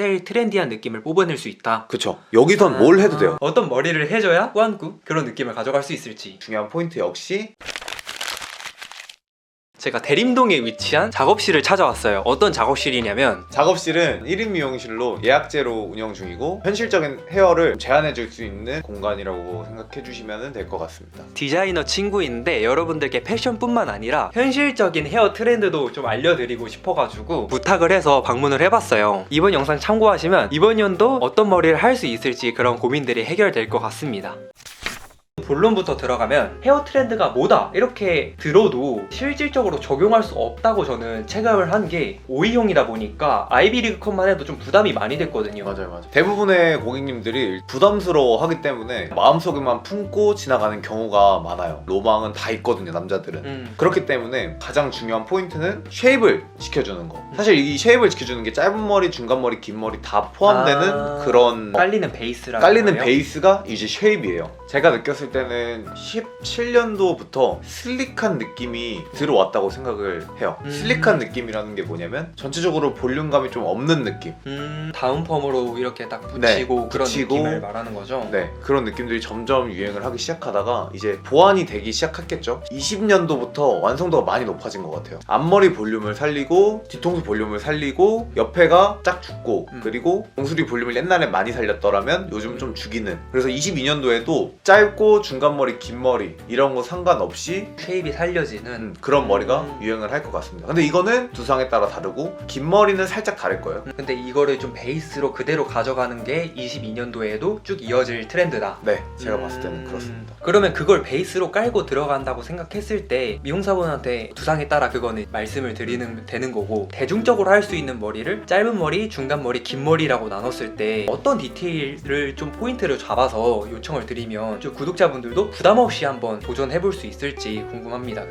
제일 트렌디한 느낌을 뽑아낼 수 있다. 그쵸. 여기선 뭘 해도 돼요. 어떤 머리를 해줘야 꾸안꾸 그런 느낌을 가져갈 수 있을지. 중요한 포인트 역시 제가 대림동에 위치한 작업실을 찾아왔어요. 어떤 작업실이냐면 작업실은 1인 미용실로 예약제로 운영 중이고 현실적인 헤어를 제안해 줄 수 있는 공간이라고 생각해 주시면 될 것 같습니다. 디자이너 친구인데 여러분들께 패션뿐만 아니라 현실적인 헤어 트렌드도 좀 알려드리고 싶어가지고 부탁을 해서 방문을 해봤어요. 이번 영상 참고하시면 이번 연도 어떤 머리를 할 수 있을지 그런 고민들이 해결될 것 같습니다. 본론부터 들어가면 헤어 트렌드가 뭐다 이렇게 들어도 실질적으로 적용할 수 없다고 저는 체감을 한 게 오이형이다 보니까 아이비리그 컷만 해도 좀 부담이 많이 됐거든요. 맞아요, 맞아요. 대부분의 고객님들이 부담스러워 하기 때문에 마음속에만 품고 지나가는 경우가 많아요. 로망은 다 있거든요, 남자들은. 음, 그렇기 때문에 가장 중요한 포인트는 쉐입을 지켜주는 거. 사실 이 쉐입을 지켜주는 게 짧은 머리, 중간 머리, 긴 머리 다 포함되는 아, 그런 깔리는 베이스라는 깔리는 거예요? 베이스가 이제 쉐입이에요. 제가 느꼈을 때는 17년도부터 슬릭한 느낌이 들어왔다고 생각을 해요. 음. 슬릭한 느낌이라는 게 뭐냐면 전체적으로 볼륨감이 좀 없는 느낌. 음, 다운 펌으로 이렇게 딱 붙이고 네, 그런 붙이고, 느낌을 말하는 거죠. 네, 그런 느낌들이 점점 유행을 하기 시작하다가 이제 보완이 되기 시작했겠죠. 20년도부터 완성도가 많이 높아진 것 같아요. 앞머리 볼륨을 살리고 뒤통수 볼륨을 살리고 옆에가 짝 죽고 음. 그리고 봉수리 볼륨을 옛날에 많이 살렸더라면 요즘 좀 죽이는. 그래서 22년도에도 짧고 중간 머리, 긴 머리 이런 거 상관없이 쉐입이 살려지는 음, 그런 머리가 음. 유행을 할 것 같습니다. 근데 이거는 두상에 따라 다르고 긴 머리는 살짝 다를 거예요. 근데 이거를 좀 베이스로 그대로 가져가는 게 22년도에도 쭉 이어질 트렌드다. 네, 제가 봤을 음, 때는 그렇습니다. 그러면 그걸 베이스로 깔고 들어간다고 생각했을 때 미용사분한테 두상에 따라 그거는 말씀을 드리는 되는 거고 대중적으로 할 수 있는 머리를 짧은 머리, 중간 머리, 긴 머리라고 나눴을 때 어떤 디테일을 좀 포인트를 잡아서 요청을 드리면 좀 구독자 분들도 부담 없이 한번 도전해 볼 수 있을지 궁금합니다.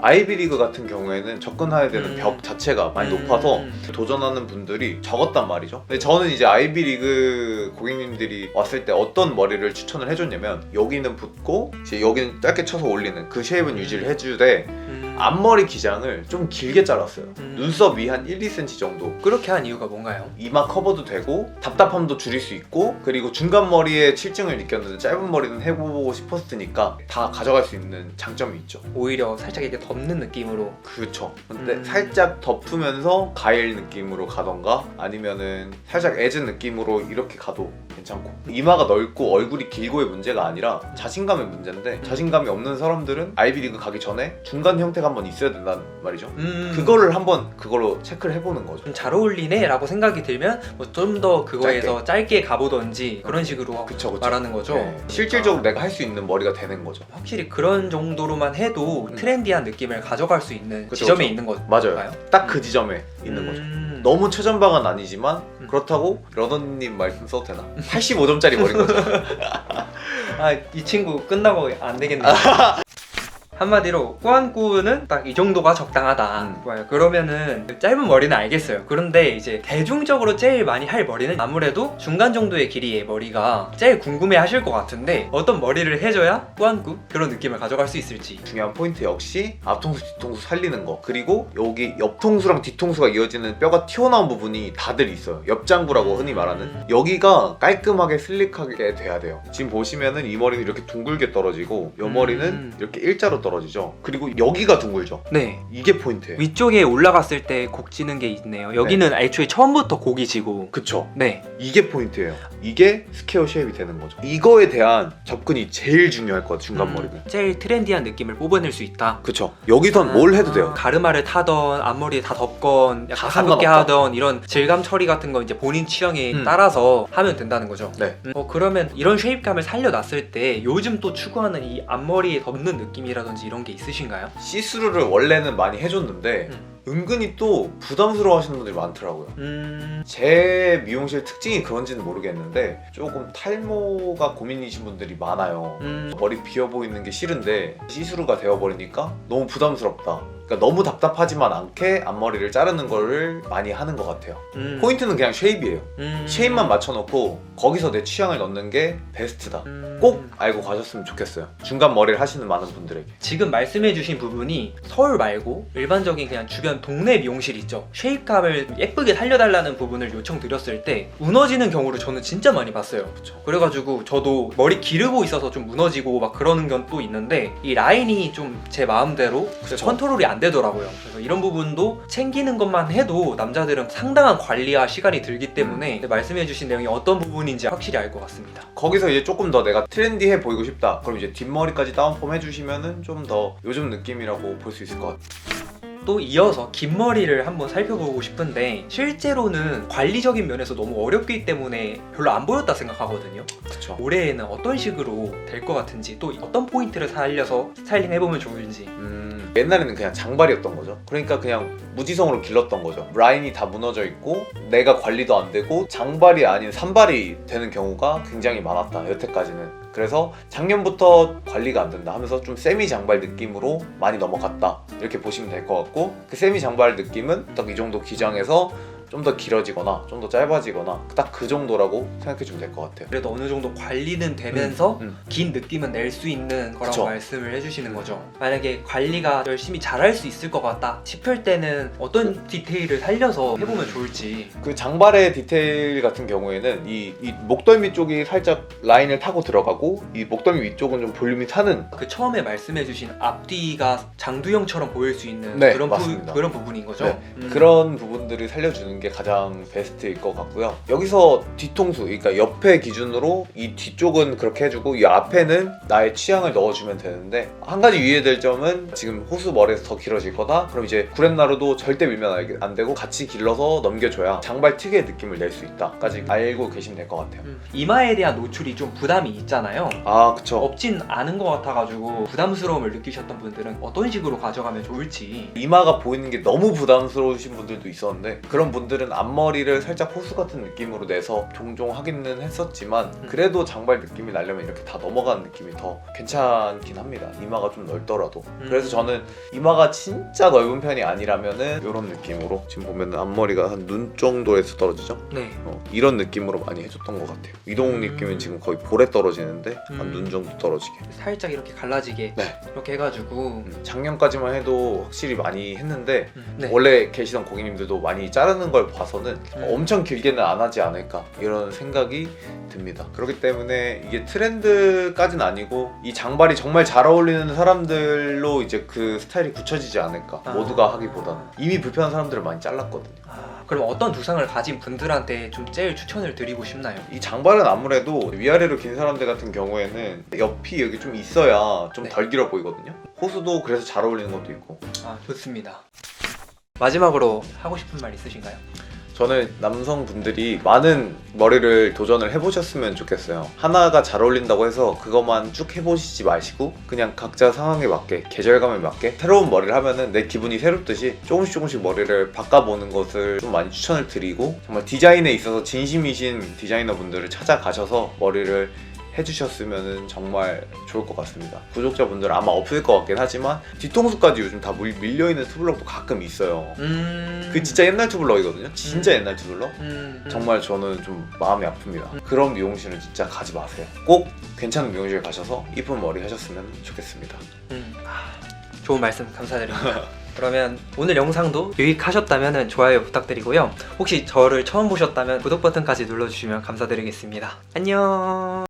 아이비리그 같은 경우에는 접근해야 되는 음. 벽 자체가 많이 음. 높아서 도전하는 분들이 적었단 말이죠. 근데 저는 이제 아이비리그 고객님들이 왔을 때 어떤 머리를 추천을 해줬냐면 여기는 붓고 이제 여기는 짧게 쳐서 올리는 그 쉐입은 유지를 해주되 음, 앞머리 기장을 좀 길게 잘랐어요. 음. 눈썹 위 한 1, 2cm 정도. 그렇게 한 이유가 뭔가요? 이마 커버도 되고 답답함도 줄일 수 있고 그리고 중간 머리에 칠증을 느꼈는데 짧은 머리는 해보고 싶었으니까 다 가져갈 수 있는 장점이 있죠. 오히려 살짝 이렇게 덮는 느낌으로 그렇죠. 근데 음. 살짝 덮으면서 가일 느낌으로 가던가 아니면은 살짝 애즌 느낌으로 이렇게 가도 괜찮고 이마가 넓고 얼굴이 길고의 문제가 아니라 자신감의 문제인데 자신감이 없는 사람들은 아이비리그 가기 전에 중간 형태가 한번 있어야 된다는 말이죠. 음, 그거를 한번 그걸로 체크를 해보는 거죠. 좀 잘 어울리네 라고 생각이 들면 뭐 좀 더 그거에서 짧게. 가보던지 그런 식으로 그쵸 그쵸. 말하는 거죠 네. 실질적으로 내가 할 수 있는 머리가 되는 거죠. 확실히 그런 정도로만 해도 음. 트렌디한 느낌을 가져갈 수 있는 그쵸, 지점에 그쵸. 있는 맞아요. 건가요? 딱 그 지점에 있는 거죠. 음. 너무 최전방은 아니지만 음. 그렇다고 러너님 말씀 써도 되나? 85점짜리 머리인 거죠. 아 이 친구 끝나고 안 되겠네요 한마디로 꾸안꾸는 딱 이 정도가 적당하다. 음. 좋아요. 그러면은 짧은 머리는 알겠어요. 그런데 이제 대중적으로 제일 많이 할 머리는 아무래도 중간 정도의 길이의 머리가 제일 궁금해 하실 것 같은데 어떤 머리를 해줘야 꾸안꾸 그런 느낌을 가져갈 수 있을지. 중요한 포인트 역시 앞통수 뒤통수 살리는 거. 그리고 여기 옆통수랑 뒤통수가 이어지는 뼈가 튀어나온 부분이 다들 있어요. 옆장구라고 흔히 말하는. 여기가 깔끔하게 슬릭하게 돼야 돼요. 지금 보시면은 이 머리는 이렇게 둥글게 떨어지고 이 머리는 음. 이렇게 일자로 떨어지 죠 그리고 여기가 둥글죠 네 이게 포인트예요 위쪽에 올라갔을 때 곡 지는 게 있네요. 여기는 애초에 처음부터 곡이 지고. 그쵸 네. 이게 포인트예요 이게 스퀘어 쉐입이 되는 거죠 이거에 대한 접근이 제일 중요할 것 같아요 중간 음, 머리는 제일 트렌디한 느낌을 뽑아낼 수 있다. 그쵸 여기선 뭘 해도 돼요 가르마를 타던 앞머리에 다 덮건 다 약간 가볍게 상관없다. 하던 이런 질감 처리 같은 거 이제 본인 취향에 음. 따라서 하면 된다는 거죠. 네 음, 어, 그러면 이런 쉐입감을 살려놨을 때 요즘 또 추구하는 이 앞머리에 덮는 느낌이 라든지 이런 게 있으신가요? 시스루를 원래는 많이 해줬는데 음. 은근히 또 부담스러워 하시는 분들이 많더라고요. 음, 제 미용실 특징이 그런지는 모르겠는데 조금 탈모가 고민이신 분들이 많아요. 음, 머리 비어 보이는 게 싫은데 시스루가 되어버리니까 너무 부담스럽다 그러니까 너무 답답하지만 않게 앞머리를 자르는 거를 많이 하는 것 같아요 음, 포인트는 그냥 쉐입이에요 음, 쉐입만 맞춰놓고 거기서 내 취향을 넣는 게 베스트다 음, 꼭 알고 가셨으면 좋겠어요 중간 머리를 하시는 많은 분들에게 지금 말씀해주신 부분이 서울 말고 일반적인 그냥 주변 동네 미용실 있죠. 쉐입감을 예쁘게 살려달라는 부분을 요청드렸을 때 무너지는 경우를 저는 진짜 많이 봤어요. 그쵸. 그래가지고 저도 머리 기르고 있어서 좀 무너지고 막 그러는 건 또 있는데 이 라인이 좀 제 마음대로. 컨트롤이 안 되더라고요. 그래서 이런 부분도 챙기는 것만 해도 남자들은 상당한 관리와 시간이 들기 때문에 음. 말씀해주신 내용이 어떤 부분인지 확실히 알 것 같습니다. 거기서 이제 조금 더 내가 트렌디해 보이고 싶다. 그럼 이제 뒷머리까지 다운펌 해주시면은 좀 더 요즘 느낌이라고 볼 수 있을 것 같아요. 또 이어서 긴 머리를 한번 살펴보고 싶은데 실제로는 관리적인 면에서 너무 어렵기 때문에 별로 안 보였다 생각하거든요. 그쵸. 올해에는 어떤 식으로 될 것 같은지 또 어떤 포인트를 살려서 스타일링 해보면 좋을지 음, 옛날에는 그냥 장발이었던 거죠. 그러니까 그냥 무지성으로 길렀던 거죠. 라인이 다 무너져 있고 내가 관리도 안 되고 장발이 아닌 산발이 되는 경우가 굉장히 많았다. 여태까지는. 그래서 작년부터 관리가 안 된다 하면서 좀 세미 장발 느낌으로 많이 넘어갔다. 이렇게 보시면 될 것 같고 그 세미 장발 느낌은 딱 이 정도 기장에서 좀 더 길어지거나 좀 더 짧아지거나 딱 그 정도라고 생각해 주면 될 것 같아요. 그래도 어느 정도 관리는 되면서 음. 긴 느낌은 낼 수 있는 거라고 그쵸. 말씀을 해주시는 거죠. 만약에 관리가 열심히 잘할 수 있을 것 같다 싶을 때는 어떤 디테일을 살려서 해보면 좋을지. 그 장발의 디테일 같은 경우에는 이, 이 목덜미 쪽이 살짝 라인을 타고 들어가고 이 목덜미 위쪽은 좀 볼륨이 타는 그 처음에 말씀해주신 앞뒤가 장두형처럼 보일 수 있는 네, 그런, 부, 맞습니다. 그런 부분인 거죠. 네, 음. 그런 부분들을 살려주는 게 가장 베스트일 것 같고요. 여기서 뒤통수, 그러니까 옆에 기준으로 이 뒤쪽은 그렇게 해주고 이 앞에는 나의 취향을 넣어주면 되는데 한 가지 유의해야 될 점은 지금 호수 머리에서 더 길어질 거다. 그럼 이제 구렛나루도 절대 밀면 알- 안 되고 같이 길러서 넘겨줘야 장발 특유의 느낌을 낼 수 있다까지 알고 계시면 될 것 같아요. 음, 이마에 대한 노출이 좀 부담이 있잖아요. 아 그쵸. 없진 않은 것 같아가지고 부담스러움을 느끼셨던 분들은 어떤 식으로 가져가면 좋을지. 이마가 보이는 게 너무 부담스러우신 분들도 있었는데 그런 분들 은 앞머리를 살짝 호수 같은 느낌으로 내서 종종 하기는 했었지만 음. 그래도 장발 느낌이 나려면 이렇게 다 넘어가는 느낌이 더 괜찮긴 합니다 이마가 좀 넓더라도 음. 그래서 저는 이마가 진짜 넓은 편이 아니라면은 이런 느낌으로 지금 보면 앞머리가 한 눈 정도에서 떨어지죠 네. 어, 이런 느낌으로 많이 해줬던 것 같아요 이동 음. 느낌은 지금 거의 볼에 떨어지는데 한 음. 눈 정도 떨어지게 살짝 이렇게 갈라지게 네. 이렇게 해가지고 음, 작년까지만 해도 확실히 많이 했는데 음, 네. 원래 계시던 고객님들도 많이 자르는 걸 봐서는 음. 엄청 길게는 안 하지 않을까 이런 생각이 듭니다. 그렇기 때문에 이게 트렌드까지는 아니고 이 장발이 정말 잘 어울리는 사람들로 이제 그 스타일이 굳혀지지 않을까 아. 모두가 하기보다는 이미 불편한 사람들을 많이 잘랐거든요. 아, 그럼 어떤 두상을 가진 분들한테 좀 제일 추천을 드리고 싶나요? 이 장발은 아무래도 위아래로 긴 사람들 같은 경우에는 옆이 여기 좀 있어야 좀 네. 덜 길어 보이거든요. 호수도 그래서 잘 어울리는 것도 있고 아 좋습니다. 마지막으로 하고 싶은 말 있으신가요? 저는 남성분들이 많은 머리를 도전을 해보셨으면 좋겠어요. 하나가 잘 어울린다고 해서 그것만 쭉 해보시지 마시고 그냥 각자 상황에 맞게 계절감에 맞게 새로운 머리를 하면은 내 기분이 새롭듯이 조금씩 조금씩 머리를 바꿔보는 것을 좀 많이 추천을 드리고 정말 디자인에 있어서 진심이신 디자이너분들을 찾아가셔서 머리를 해주셨으면 정말 좋을 것 같습니다. 구독자분들은 아마 없을 것 같긴 하지만 뒤통수까지 요즘 다 밀- 밀려있는 투블럭도 가끔 있어요. 음. 그 진짜 옛날 투블럭이거든요. 진짜 옛날 투블럭. 음. 정말 저는 좀 마음이 아픕니다. 그런 미용실은 진짜 가지 마세요. 꼭 괜찮은 미용실 가셔서 이쁜 머리 하셨으면 좋겠습니다. 음. 아, 좋은 말씀 감사드립니다. 그러면 오늘 영상도 유익하셨다면 좋아요 부탁드리고요. 혹시 저를 처음 보셨다면 구독 버튼까지 눌러주시면 감사드리겠습니다. 안녕.